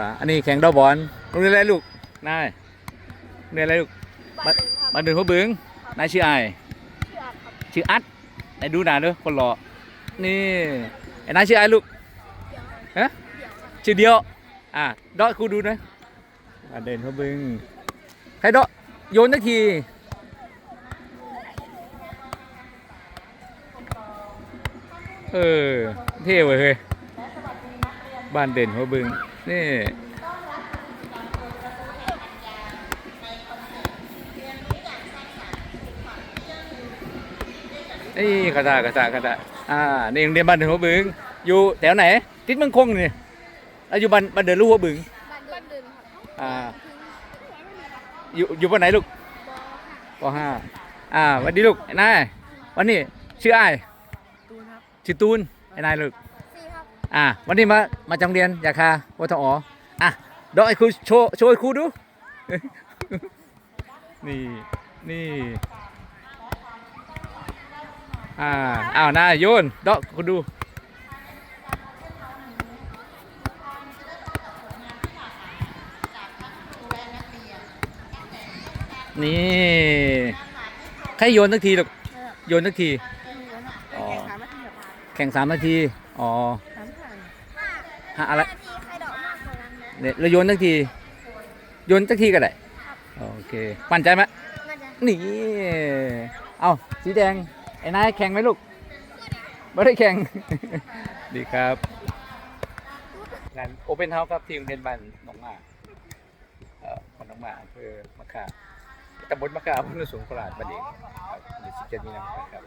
อ่าอันนี้แข่งดอกบอลโรงเรียนอะไรลูกนายโรงเรียนอะไรลูกบ้านเดินครับบ้านเดินหัวบึงนายชื่อไอายชื่ออัดครับชื่ออัดไหนดูหนาด้วยคนหล่อนี่ไอ้นายชื่อไอายลูกฮะชื่อเดียวอะดอกครูดูหนะบ้านเดินหัวบึงใครดอกโยนสักทีเออเท่เว้ยเฮ้ยบ้านเด่นหัวบึง นี่นี่กระตากระตากระตาอ่า นี่โรงเรียนบ้านเดินหัวบึง อยู่แถวไหนทิศเมืองคงนี่แล้วอยู่บ้านบ้านเดินลูกหัวบึงบ้านบ้านเดินครับอ่า อยู่อยู่ปานไหนลูกปห้าอ่าสวัสดีลูกไอ้นายวันนี้ชื่อไอ้ายตูนครับชื่อตูนไอ้นายลูกสี่ครับ อ่าวันนี้มามาจังเรียนอยากคาวัทออะเดอกไอ้ครูโชว์โชว์ให้ครูดู นี่นี่อ่าอ้าวนายโยนเดอกคุณดูนี่ใครโยนสักทีลูกโยนสักทีแข่งสามนาทีอ๋อ สามพันฮะอะไรนาทีใครดอกมากกว่านั้นนะเนี่ยเราโยนสักที โยนสักทีก็ได้ โอเค ปั่นใจไหมน่าจะนี่ เอาสีแดง ไอ้นายแข่งไหมลูก ไม่ได้แข่ง ดีครับงานโอเ n นเฮาส์ครับที่โรงเรียนบ้านหนองหมาเอ่อบ้านหนองหมาอำเภอมะขามตำบลมะขามอำเภอสูงโคราชบ้านเองครับในสิบเจ็ดมีนาคมครับ